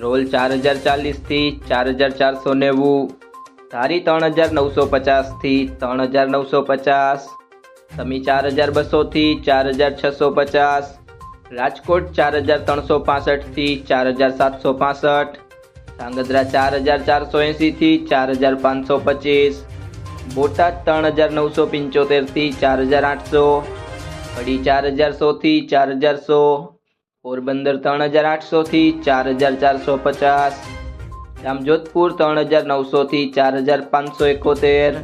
Role ચાર હજાર ચાલીસથી ચાર હજાર ચારસો નેવું ધારી ત્રણ હજાર નવસો પચાસથી ત્રણ હજાર નવસો પચાસ સમી ચાર હજાર બસોથી ચાર હજાર છસો પચાસ રાજકોટ ચાર હજાર ત્રણસો પાસઠથી ચાર હજાર સાતસો પાસઠ ધ્રાંગધ્રા ચાર હજાર ચારસો એંસીથી ચાર હજાર પાંચસો પચીસ બોટાદ ત્રણ હજાર નવસો પંચોતેરથી ચાર હજાર આઠસો કડી ચાર હજાર સોથી ચાર હજાર સો પોરબંદર ત્રણ હજાર આઠસોથી ચાર હજાર ચારસો પચાસ જામજોધપુર ત્રણ હજાર નવસોથી ચાર હજાર પાંચસો એકોતેર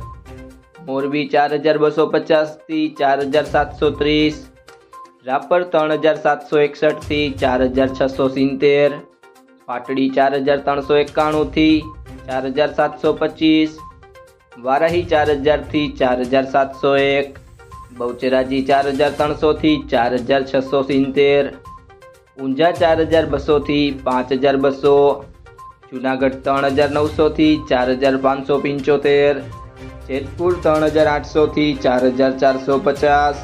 મોરબી ચાર હજાર બસો પચાસથી ચાર હજાર સાતસો ત્રીસ રાપર ત્રણ હજાર સાતસો એકસઠથી ચાર હજાર છસો સિત્તેર પાટડી ચાર હજાર ત્રણસો એકાણુંથી ચાર હજાર સાતસો પચીસ વારાહી ચાર હજારથી ચાર હજાર સાતસો એક બહુચરાજી ચાર હજાર ત્રણસોથી ચાર હજાર છસો સિત્તેર ઊંઝા ચાર હજાર બસોથી પાંચ હજાર બસો જુનાગઢ ત્રણ હજાર નવસોથી ચાર હજાર પાંચસો પંચોતેર જેતપુર ત્રણ હજાર આઠસોથી ચાર હજાર ચારસો પચાસ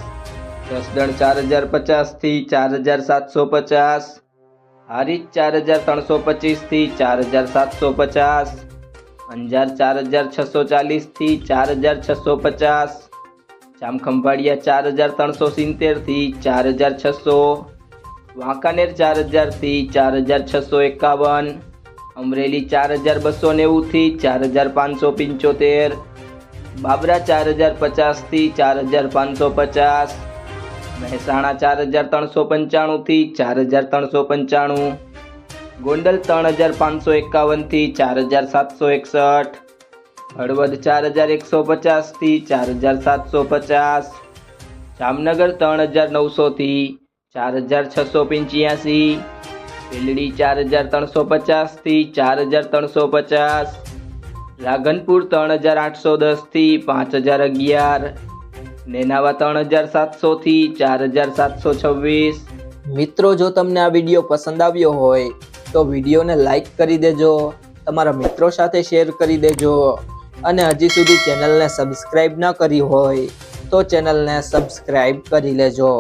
જસદણ ચાર હજાર પચાસથી ચાર હજાર સાતસો પચાસ હારીજ ચાર હજાર ત્રણસો પચીસથી ચાર હજાર સાતસો પચાસ અંજાર ચાર હજાર છસો ચાલીસથી ચાર હજાર છસો પચાસ જામખંભાળિયા ચાર હજાર ત્રણસો સિત્તેરથી ચાર હજાર છસો વાંકાનેર ચાર હજારથી ચાર હજાર છસો એકાવન અમરેલી ચાર હજાર બસો નેવુંથી ચાર હજાર પાંચસો પંચોતેર બાબરા ચાર હજાર પચાસથી ચાર હજાર પાંચસો પચાસ મહેસાણા ચાર હજાર ત્રણસો પંચાણુંથી ચાર હજાર ત્રણસો પંચાણું ગોંડલ ત્રણ હજાર પાંચસો એકાવનથી ચાર હજાર સાતસો એકસઠ હળવદ ચાર હજાર એકસો પચાસથી ચાર હજાર સાતસો પચાસ જામનગર ત્રણ હજાર નવસોથી ચાર હજાર છસો પંચ્યાસી, ભીલડી ચાર હજાર ત્રણસો પચાસથી ચાર હજાર ત્રણસો પચાસ, રાધનપુર ત્રણ હજાર આઠસો દસથી પાંચ હજાર અગિયાર, નેનાવા ત્રણ હજાર સાતસોથી ચાર હજાર સાતસો છવ્વીસ. મિત્રો, જો તમને આ વીડિયો પસંદ આવ્યો હોય, તો વિડીયોને લાઈક કરી દેજો, તમારા મિત્રો સાથે શેર કરી દેજો, અને હજી સુધી ચેનલને સબસ્ક્રાઈબ ન કરી હોય, તો ચેનલને સબસ્ક્રાઈબ કરી લેજો.